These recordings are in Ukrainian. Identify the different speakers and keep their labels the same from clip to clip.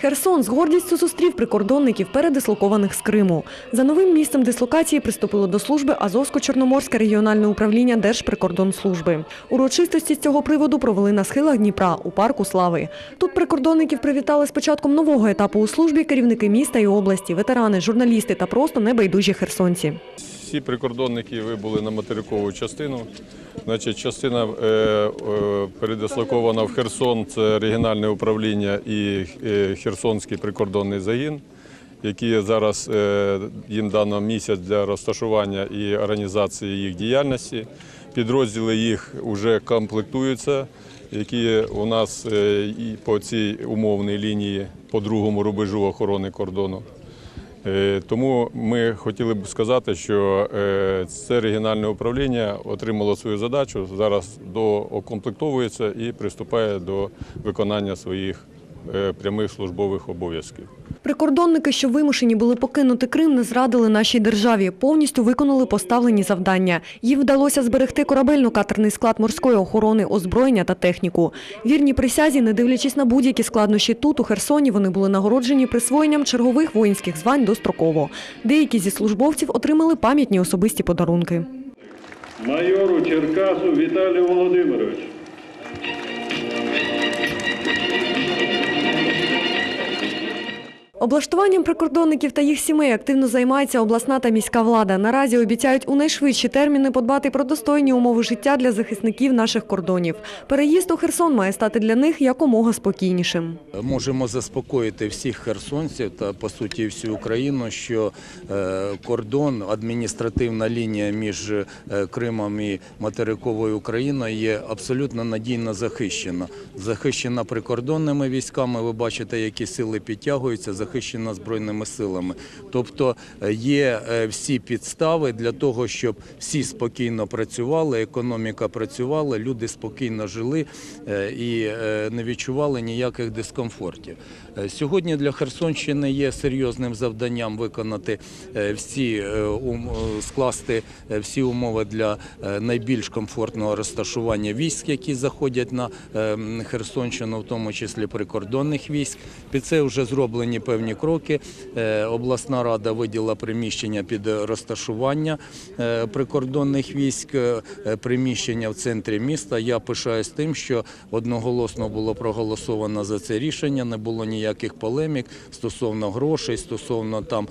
Speaker 1: Херсон з гордістю зустрів прикордонників, передислокованих з Криму. За новим місцем дислокації приступило до служби Азовсько-Чорноморське регіональне управління Держприкордонслужби. Урочистості з цього приводу провели на схилах Дніпра у парку Слави. Тут прикордонників привітали з початком нового етапу у службі керівники міста і області, ветерани, журналісти та просто небайдужі херсонці.
Speaker 2: Всі прикордонники вибули на материкову частину. Значить, частина е, е, передислокована в Херсон, це регіональне управління і е, Херсонський прикордонний загін, які зараз е, їм дано місяць для розташування і організації їх діяльності. Підрозділи їх вже комплектуються, які у нас е, і по цій умовній лінії по другому рубежу охорони кордону. Е, Тому ми хотіли б сказати, що е, це регіональне управління отримало свою задачу, зараз доокомплектовується і приступає до виконання своїх е, прямих службових обов'язків.
Speaker 1: Прикордонники, що вимушені були покинути Крим, не зрадили нашій державі, повністю виконали поставлені завдання. Їм вдалося зберегти корабельно-катерний склад морської охорони, озброєння та техніку. Вірні присязі, не дивлячись на будь-які складнощі тут, у Херсоні, вони були нагороджені присвоєнням чергових воїнських звань достроково. Деякі зі службовців отримали пам'ятні особисті подарунки.
Speaker 3: майору Черкасу Віталію Володимировичу.
Speaker 1: Облаштуванням прикордонників та їх сімей активно займається обласна та міська влада. Наразі обіцяють у найшвидші терміни подбати про достойні умови життя для захисників наших кордонів. Переїзд у Херсон має стати для них якомога спокійнішим.
Speaker 4: Можемо заспокоїти всіх херсонців та по суті всю Україну, що е, кордон, адміністративна лінія між е, Кримом і материковою Україною є абсолютно надійно захищена. Захищена прикордонними військами. Ви бачите, які сили підтягуються, захищена збройними силами. Тобто е, є е, всі підстави для того, щоб всі спокійно працювали, економіка працювала, люди спокійно жили е, і не відчували ніяких дискомфортів. Сьогодні для Херсонщини є серйозним завданням виконати всі скласти всі умови для найбільш комфортного розташування військ, які заходять на е, Херсонщину, в тому числі прикордонних військ. Під це вже зроблені певні кроки. Е, Обласна рада виділа приміщення під розташування е, прикордонних військ, е, приміщення в центрі міста. Я пишаюсь тим, що одноголосно було проголосовано за це рішення. Не було ніяких полемік стосовно грошей, стосовно там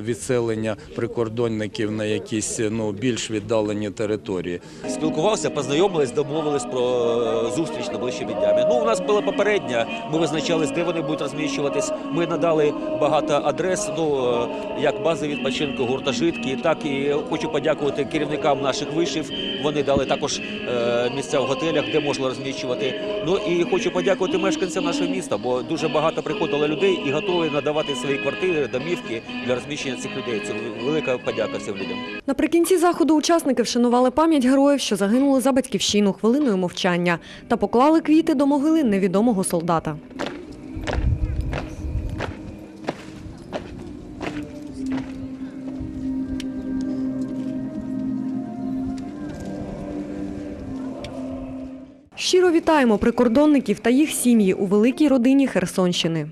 Speaker 4: відселення прикордонників на якісь ну більш віддалені території.
Speaker 5: Спілкувався, познайомились, домовились про зустріч найближчими днями. Ну, у нас була попередня, ми визначались, де вони будуть розміщуватись. Ми надали багато адрес, ну, е, як бази відпочинку, гуртожитки, так і хочу подякувати керівникам наших вишів. Вони дали також е, місця в готелях, де можна розміщувати. Ну і хочу подякувати мешканцям нашого міста, бо дуже багато приходило людей і готові надавати свої квартири, домівки для розміщення цих людей. Це велика подяка цим людям.
Speaker 1: Наприкінці заходу учасники вшанували пам'ять героїв, що загинули за батьківщину хвилиною мовчання, та поклали квіти до могили невідомого солдата. Щиро вітаємо прикордонників та їх сім'ї у великій родині Херсонщини.